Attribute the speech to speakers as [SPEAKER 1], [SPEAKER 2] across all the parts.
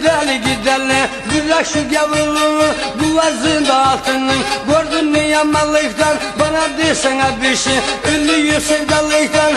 [SPEAKER 1] gideli gideli şu gavurluğu Boğazında altının Gördün mü yamanlıktan Bana desene bir şey Ölüyü sevdalıktan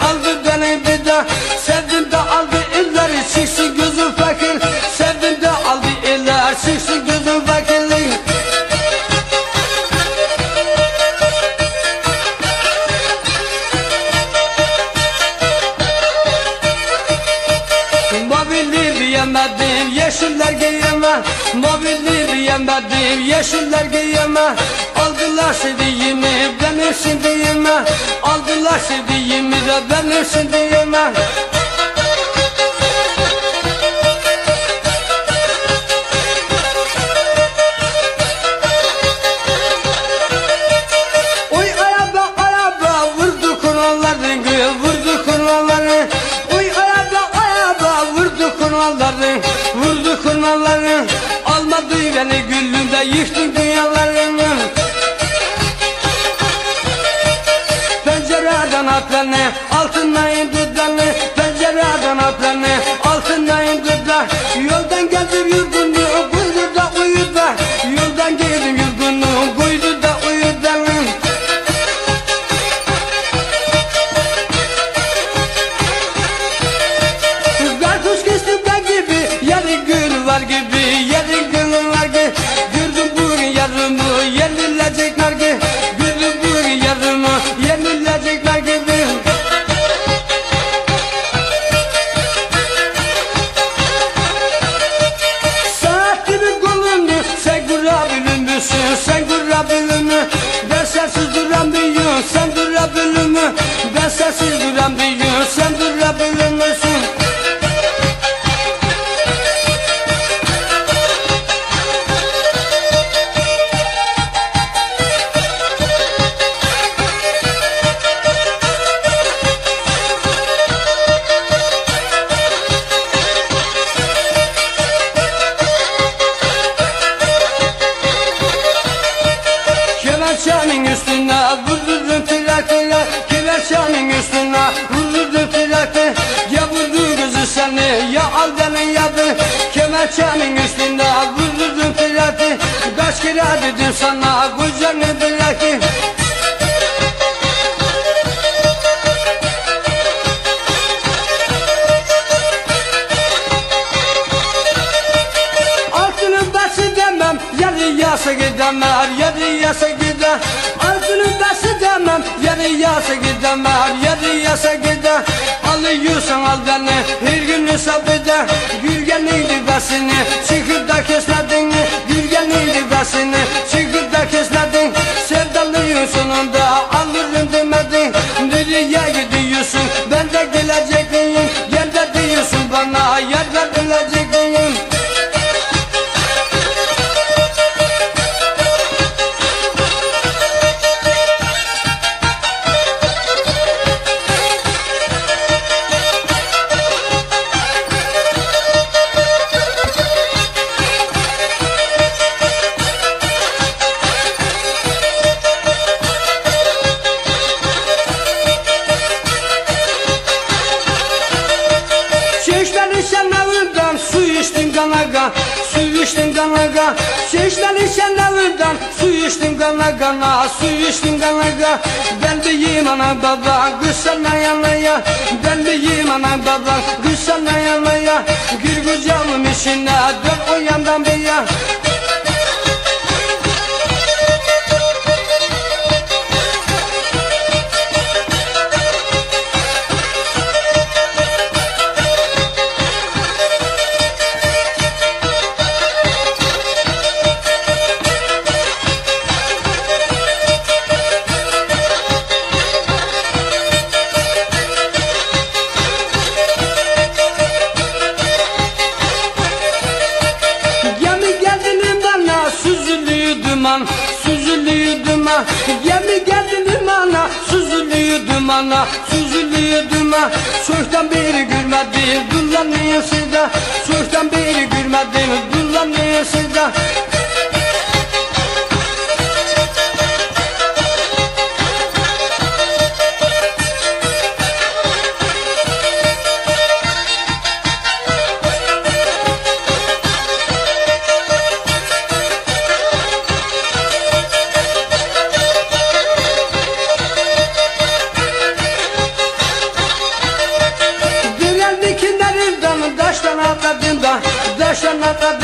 [SPEAKER 1] aldı beni bir dar Sevdim de aldı elleri çıksın gözüm fakir. Sevdim de aldı eller çıksın gözüm fakirlik Mobilli diyemedim yeşiller giyeme Mobilli diyemedim yeşiller giyeme. Aldılar sevdiğimi benim sevdiğime. Aldılar sevdiğimi de benim sevdiğime. Araba vurdu kuralların kuralları Almadı beni güllünde yıktı dünyalarını Pencereden at altından indi beni Pencereden at Kemençenin üstüne vurdurdum traktöre Ya vurdu gözü seni ya al beni yadı. Kemençenin üstüne vurdurdum traktöre Kaç kere dedim sana başı demem yarı yasa gidemer yarı yasa gider. Altının başı demem yarı yasa gidemer yarı yasa gider Alıyorsan al beni her gün hesap eder Gülgenin divasını çıkıp da kesmedin Gülgenin divasını çıkıp içtin kanaga Çeşmeli şenavından su içtin kana kana Su içtin kanaga Ben deyim ana baba. Kız sana yanaya Ben deyim ana baba. Kız sana yanaya Gül kucağımın içine dön o yandan bir ya Süzülüyor duman Söğüşten beri görmedim, kullanıyor sizde Söğüşten beri görmedim, kullanıyor sizde Düneldi deixa na tabinda, deixa.